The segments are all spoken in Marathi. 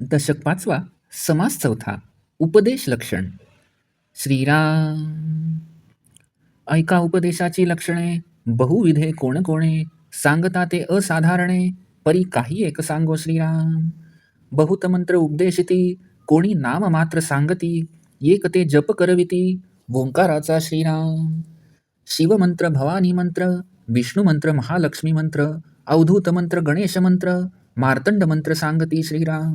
दशक पाचवा समास चौथा उपदेश लक्षण. श्रीराम. ऐका उपदेशाची लक्षणे बहुविधे कोण कोणे सांगता ते असाधारणे परी काही एक सांगो श्रीराम. बहुत मंत्र उपदेशिती कोणी नाम मात्र सांगती एक ते जप करविती ओंकाराचा श्रीराम. शिवमंत्र भवानी मंत्र विष्णुमंत्र महालक्ष्मी मंत्र अवधूत मंत्र गणेश मंत्र मार्तंड मंत्र सांगती श्रीराम।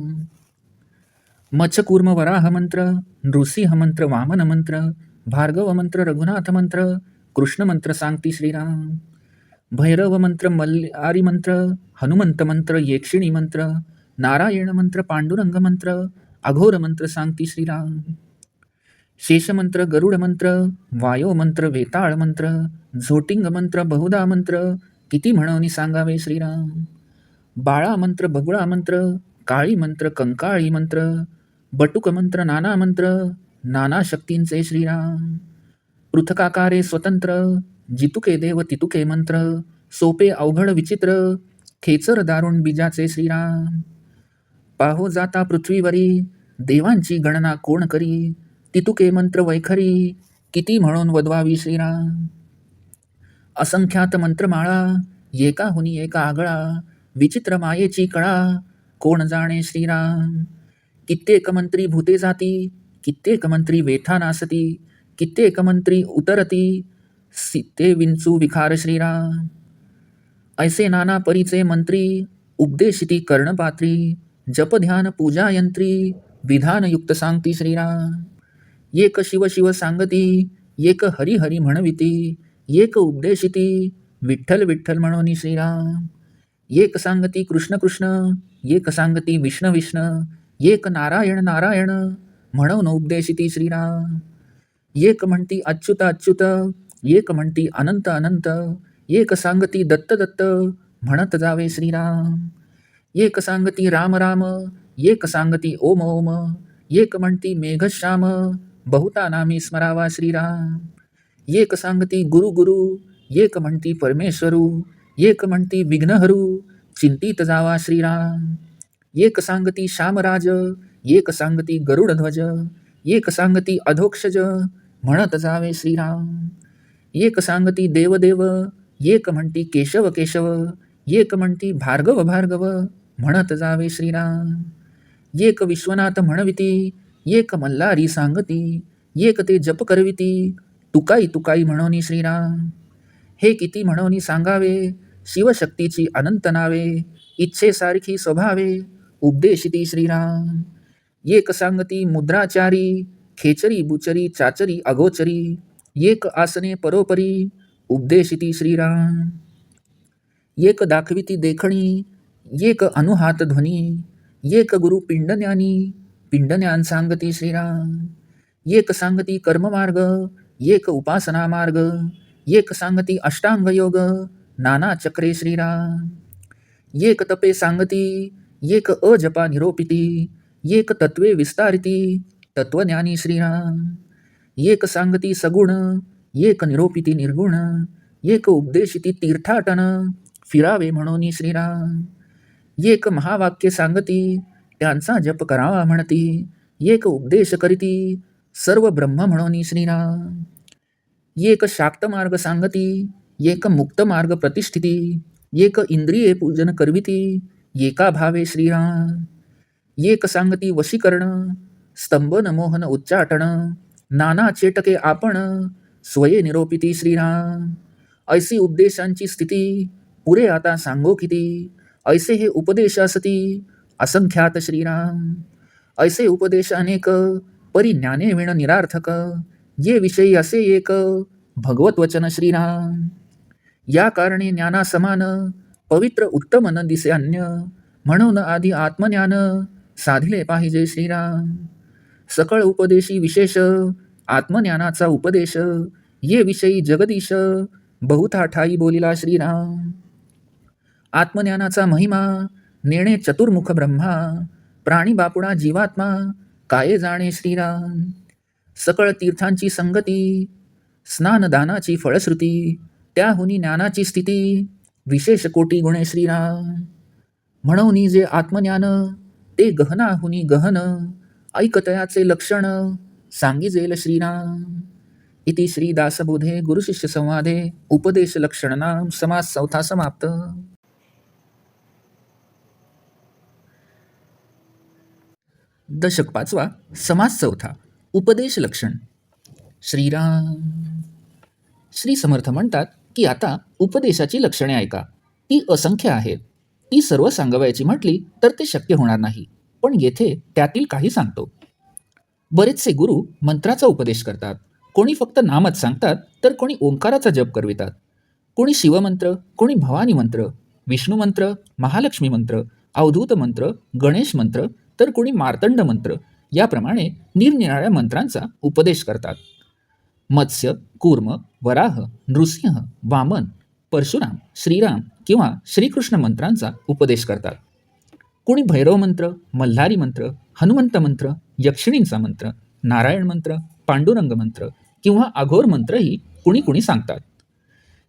मचकूर्म वराह मंत्र नृसिंह मंत्र वामन मंत्र भार्गव मंत्र रघुनाथ मंत्र कृष्ण मंत्र सांगती श्रीराम। भैरव मंत्र मल्लारी मंत्र हनुमंत मंत्र येक्षिणी मंत्र नारायण मंत्र पांडुरंग मंत्र अघोर मंत्र सांगती श्रीराम। शेषमंत्र गरुड मंत्र वायो मंत्र वेताळ मंत्र झोटिंग मंत्र बहुधा मंत्र किती म्हणवनी सांगावे श्रीराम। बाळा मंत्र बगुळा मंत्र काळी मंत्र कंकाळी मंत्र बटुक मंत्र नाना मंत्र नाना शक्तींचे श्रीराम. पृथकाकारे स्वतंत्र जितुके देव तितुके मंत्र सोपे अवघड विचित्र खेचर दारुण बीजाचे श्रीराम. पाहो जाता पृथ्वीवरी देवांची गणना कोण करी तितुके मंत्र वैखरी किती म्हणून वदवावी श्रीराम. असंख्यात मंत्रमाळा एकाहुनी एका आगळा विचित्र मायेची कळा. कोण जाणे श्रीराम? कित्येक मंत्री भूते जाती कित्येक मंत्री वेथा नासती कित्येक मंत्री उतरती. सीते विंचू विखार श्रीराम. ऐसे नाना परीचे मंत्री उपदेशिती कर्णपात्री जप ध्यान पूजा यंत्री विधानयुक्त सांगती श्रीराम. एक शिव शिव सांगती एक हरी हरी म्हणविती एक उपदेशिती विठ्ठल विठ्ठल म्हणोनी श्रीराम. एक सांगती कृष्ण कृष्ण एक सांगती विष्ण विष्ण एक नारायण नारायण म्हणून उपदेशिती श्रीराम. एक म्हणती अच्युत अच्युत एक म्हणती अनंत अनंत एक सांगती दत्त दत्त म्हणत जावे श्रीराम. एक सांगती राम राम एक सांगती ओम ओम एक म्हणती मेघश्याम बहुता नामी स्मरावा श्रीराम. एक सांगती गुरु गुरु एक म्हणती परमेश्वरू एक म्हणती विघ्नहरू चिंतित जावा श्रीराम. एक सांगती श्यामराज एक सांगती गरुडध्वज एक सांगती अधोक्षज म्हणत जावे श्रीराम. एक सांगती देवदेव एक म्हणती केशव केशव एक म्हणती भार्गव भार्गव म्हणत जावे श्रीराम. एक विश्वनाथ म्हणविती एक मल्लारी सांगती एक ते जप करविती तुकाई तुकाई म्हणोनी श्रीराम. हे किती म्हणून सांगावे? शिवशक्तीची अनंत नावे इच्छेसारखी स्वभावे उपदेशिती श्रीराम. एक सांगती मुद्राचारी खेचरी बुचरी चाचरी अगोचरी एक आसने परोपरी उपदेशिती श्रीराम. एक दाखविती देखणी एक अनुहात ध्वनी एक गुरु पिंडज्ञानी पिंडन्यान सांगती श्रीराम. एक सांगती कर्ममार्ग एक उपासना मार्ग एक सांगती अष्टांग योग नाना चक्रे श्रीराम एक तपे सांगती एक अजपा निरोपिती एक तत्वे विस्तारिती तत्वज्ञानी श्रीराम एक सांगती सगुण एक निरोपिती निर्गुण एक उपदेशिती तीर्थाटन फिरावे म्हणून श्रीराम एक महावाक्य सांगती त्यांचा जप करावा म्हणती एक उपदेश करीती सर्व ब्रह्म म्हणून श्रीराम एक शाक्त मार्ग सांगती एक मुक्त मार्ग प्रतिष्ठिती एक इंद्रिये पूजन करविती एका भावे श्रीराम. एक सांगती वशीकरण स्तंभन मोहन उच्चाटन नाना चेटके आपण स्वये निरोपिती श्रीराम. ऐसी उपदेशांची स्थिती पुरे आता सांगो किती ऐसे हे उपदेश असती असंख्यात श्रीराम. ऐसे उपदेश अनेक परी ज्ञाने विण निरार्थक ये विषयी असे एक भगवत वचन श्रीराम. या कारणे ज्ञाना समान पवित्र उत्तम न दिसे अन्य म्हणून आधी आत्मज्ञान साधले पाहिजे श्रीराम. सकळ उपदेशी विशेष आत्मज्ञानाचा उपदेश ये विषयी जगदीश बहुथा ठाई बोलिला श्रीराम. आत्मज्ञानाचा महिमा नेणे चतुर्मुख ब्रह्मा प्राणी बापुडा जीवात्मा काये जाणे श्रीराम. सकळ तीर्थांची संगती स्नानदानाची फळश्रुती त्याहुनी ज्ञानाची स्थिती विशेष कोटी गुणे श्रीराम. म्हणून जे आत्मज्ञान ते गहनाहुनी गहन ऐकतयाचे लक्षण सांगिजेल श्रीराम. इति श्रीदासबोधे गुरुशिष्य संवादे उपदेश समास चौथा समाप्त. दशक पाचवा समास चौथा. उपदेश लक्षण. श्रीराम. श्री समर्थ म्हणतात की आता उपदेशाची लक्षणे ऐका. ती असंख्य आहेत. ती सर्व सांगवायची म्हटली तर ते शक्य होणार नाही. पण येथे त्यातील काही सांगतो. बरेचसे गुरु मंत्राचा उपदेश करतात. कोणी फक्त नामच सांगतात तर कोणी ओंकाराचा जप करवितात. कोणी शिवमंत्र कोणी भवानी मंत्र विष्णू मंत्र महालक्ष्मी मंत्र अवधूत मंत्र गणेश मंत्र तर कोणी मार्तंड मंत्र याप्रमाणे निरनिराळ्या मंत्रांचा उपदेश करतात. मत्स्य कूर्म वराह नृसिंह वामन परशुराम श्रीराम किंवा श्रीकृष्ण मंत्रांचा उपदेश करतात. कोणी भैरव मंत्र मल्हारी मंत्र हनुमंत मंत्र यक्षिणींचा मंत्र नारायण मंत्र पांडुरंग मंत्र किंवा अघोर मंत्रही कुणी कुणी सांगतात.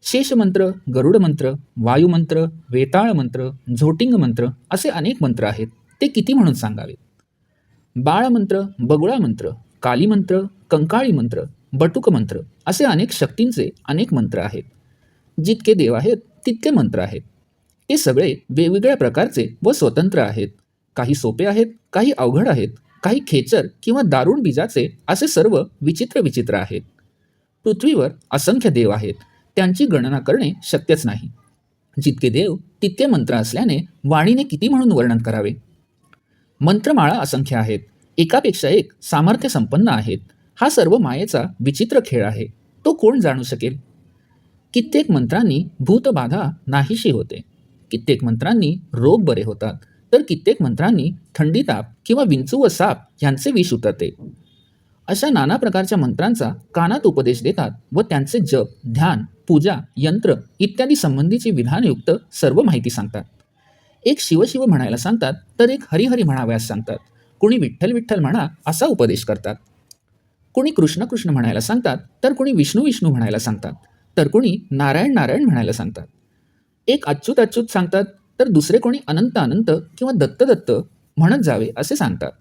शेष मंत्र गरुड मंत्र वायुमंत्र वेताळ मंत्र झोटिंग मंत्र असे अनेक मंत्र आहेत. ते किती म्हणून सांगावेत? बाळमंत्र बगुळा मंत्र काली मंत्र कंकाळी मंत्र बटुक मंत्र असे अनेक शक्तींचे अनेक मंत्र आहेत. जितके देव आहेत तितके मंत्र आहेत. ते सगळे वेगवेगळ्या प्रकारचे व स्वतंत्र आहेत. काही सोपे आहेत काही अवघड आहेत काही खेचर किंवा दारुण बीजाचे असे सर्व विचित्र विचित्र आहेत. पृथ्वीवर असंख्य देव आहेत त्यांची गणना करणे शक्यच नाही. जितके देव तितके मंत्र असल्याने वाणीने किती म्हणून वर्णन करावे? मंत्रमाळा असंख्य आहेत. एकापेक्षा एक सामर्थ्य संपन्न आहेत. हा सर्व मायेचा विचित्र खेळ आहे. तो कोण जाणू शकेल? कित्येक मंत्रांनी भूतबाधा नाहीशी होते. कित्येक मंत्रांनी रोग बरे होतात. तर कित्येक मंत्रांनी थंडी ताप किंवा विंचू व साप यांचे विष उतरते. अशा नाना प्रकारच्या मंत्रांचा कानात उपदेश देतात व त्यांचे जप ध्यान पूजा यंत्र इत्यादी संबंधीची विधानयुक्त सर्व माहिती सांगतात. एक शिवशिव म्हणायला सांगतात तर एक हरिहरी म्हणाव्यास सांगतात. कुणी विठ्ठल विठ्ठल म्हणा असा उपदेश करतात. कुणी कृष्ण कृष्ण म्हणायला सांगतात तर कुणी विष्णू विष्णू म्हणायला सांगतात. तर कुणी नारायण नारायण म्हणायला सांगतात. एक अच्युत अच्युत सांगतात तर दुसरे कोणी अनंत अनंत किंवा दत्त दत्त म्हणत जावे असे सांगतात.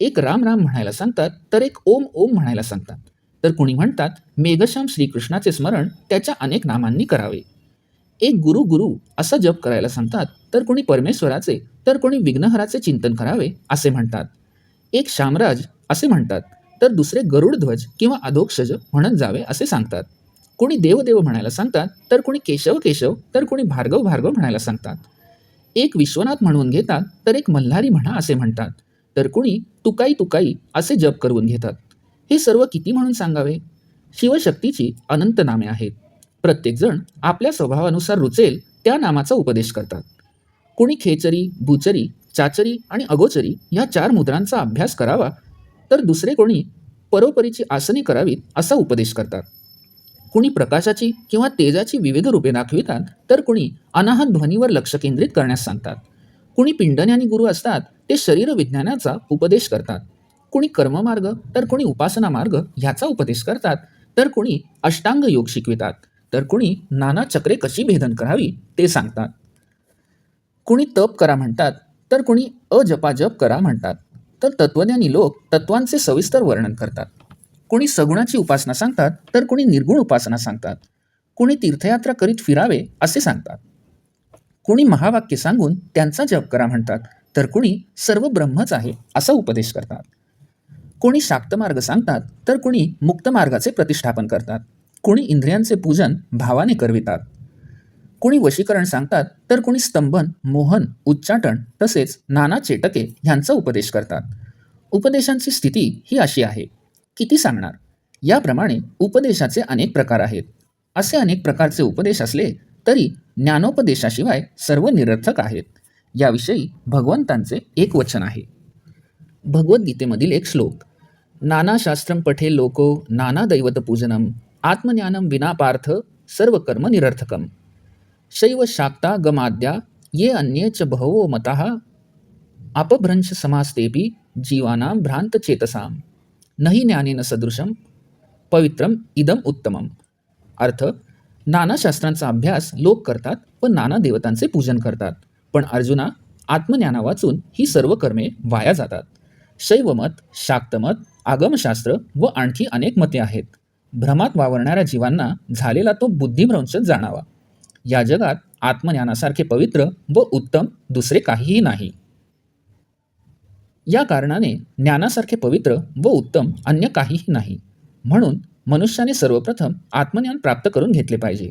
एक राम राम म्हणायला सांगतात तर एक ओम ओम म्हणायला सांगतात. तर कुणी म्हणतात मेघश्याम श्रीकृष्णाचे स्मरण त्याच्या अनेक नामांनी करावे. एक गुरु गुरु असा जप करायला सांगतात तर कोणी परमेश्वराचे तर कोणी विघ्नहराचे चिंतन करावे असे म्हणतात. एक शामराज असे म्हणतात तर दुसरे गरुडध्वज किंवा अधोक्षज म्हणत जावे असे सांगतात. कोणी देवदेव म्हणायला सांगतात तर कोणी केशव केशव तर कोणी भार्गव भार्गव म्हणायला सांगतात. एक विश्वनाथ म्हणून घेतात तर एक मल्हारी म्हणा असे म्हणतात. तर कुणी तुकाई तुकाई असे जप करून घेतात. हे सर्व किती म्हणून सांगावे? शिवशक्तीची अनंत नामे आहेत. प्रत्येकजण आपल्या स्वभावानुसार रुचेल त्या नामाचा उपदेश करतात. कोणी खेचरी भुचरी चाचरी आणि अगोचरी या चार मुद्रांचा अभ्यास करावा तर दुसरे कोणी परोपरीची आसने करावीत असा उपदेश करतात. कुणी प्रकाशाची किंवा तेजाची विविध रूपे दाखवितात तर कुणी अनाहत ध्वनीवर लक्ष केंद्रित करण्यास सांगतात. कुणी पिंडण्यानी गुरु असतात ते शरीर विज्ञानाचा उपदेश करतात. कुणी कर्ममार्ग तर कुणी उपासना मार्ग ह्याचा उपदेश करतात. तर कुणी अष्टांग योग शिकवितात. तर कुणी नाना चक्रे कशी भेदन करावी ते सांगतात. कुणी तप करा म्हणतात तर कुणी अजपाजप करा म्हणतात. तर तत्वज्ञानी लोक तत्वांचे सविस्तर वर्णन करतात. कोणी सगुणाची उपासना सांगतात तर कोणी निर्गुण उपासना सांगतात. कोणी तीर्थयात्रा करीत फिरावे असे सांगतात. कोणी महावाक्य सांगून त्यांचा जप करा म्हणतात तर कोणी सर्व ब्रह्मच आहे असा उपदेश करतात. कोणी शाक्त मार्ग सांगतात तर कोणी मुक्त मार्गाचे प्रतिष्ठापन करतात. कोणी इंद्रियांचे पूजन भावाने करवितात. कोणी वशीकरण सांगतात तर कोणी स्तंभन मोहन उच्चाटन तसेच नाना चेटके ह्यांचा उपदेश करतात. उपदेशांची स्थिती ही अशी आहे. किती सांगणार? याप्रमाणे उपदेशाचे अनेक प्रकार आहेत. असे अनेक प्रकारचे उपदेश असले तरी ज्ञानोपदेशाशिवाय सर्व निरर्थक आहेत. याविषयी भगवंतांचे एक वचन आहे. भगवद्गीतेमधील एक श्लोक नाना शास्त्रम पठे लोको नाना दैवत पूजनम आत्मज्ञानम विना पार्थ सर्व कर्म निरर्थकम. शैव शाक्ता गमाद्या ये अन्ये च बहवो मतः। अपभ्रंश समास्तेपि जीवानां भ्रांत न हि ज्ञानेन सदृशं पवित्रम इदम उत्तमम। अर्थ नाना शास्त्रांचा अभ्यास लोक करतात व नाना देवतांचे पूजन करतात पण अर्जुना आत्मज्ञाना वाचून ही सर्व कर्मे वाया जातात। शैवमत शाक्तमत आगमशास्त्र व आणखी अनेक मते आहेत। भ्रमात वावरणाऱ्या जीवांना झालेला तो बुद्धिभ्रंश जाणावा। या जगात आत्मज्ञानासारखे पवित्र व उत्तम दुसरे काहीही नाही. या कारणाने ज्ञानासारखे पवित्र व उत्तम अन्य काहीही नाही. म्हणून मनुष्याने सर्वप्रथम आत्मज्ञान प्राप्त करून घेतले पाहिजे.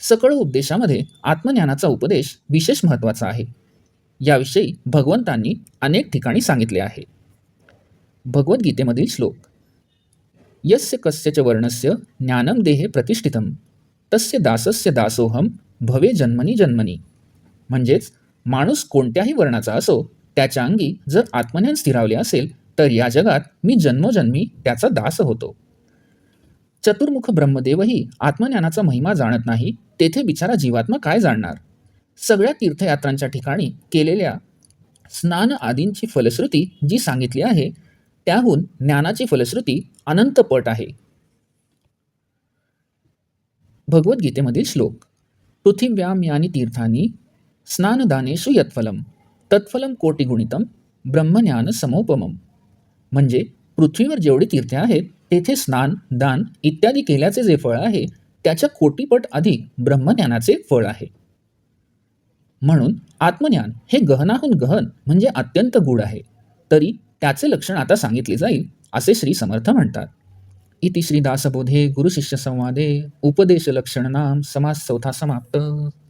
सकळ उपदेशामध्ये आत्मज्ञानाचा उपदेश विशेष महत्त्वाचा आहे. याविषयी भगवंतांनी अनेक ठिकाणी सांगितले आहे. भगवद्गीतेमधील श्लोक यस्य कस्यच वर्णस्य ज्ञानम देहे प्रतिष्ठितम तस्य दासस्य दासोहम भवे जन्मनी जन्मनी. म्हणजेच माणूस कोणत्याही वर्णाचा असो त्याच्या अंगी जर आत्मज्ञान स्थिरावले असेल तर या जगात मी जन्मोजन्मी त्याचा दास होतो. चतुर्मुख ब्रह्मदेवही आत्मज्ञानाचा महिमा जाणत नाही तेथे बिचारा जीवात्मा काय जाणणार? सगळ्या तीर्थयात्रांच्या ठिकाणी केलेल्या स्नान आदींची फलश्रुती जी सांगितली आहे त्याहून ज्ञानाची फलश्रुती अनंतपट आहे. भगवद्गीतेमधील श्लोक. पृथिव्याम यानी तीर्थानी स्नानदानेषु यत्फलम तत्फलम कोटिगुणितम ब्रह्मज्ञान समोपमम म्हणजे पृथ्वीवर जेवढी तीर्थे आहेत तेथे स्नान दान इत्यादी केल्याचे जे फळ आहे त्याच्या कोटीपट अधिक ब्रह्मज्ञानाचे फळ आहे. म्हणून आत्मज्ञान हे गहनाहून गहन म्हणजे अत्यंत गूढ आहे. तरी त्याचे लक्षण आता सांगितले जाईल असे श्री समर्थ म्हणतात. इति श्रीदासबोधे गुरुशिष्यसंवादे उपदेशलक्षणनां संवादे समास चौथा समाप्त।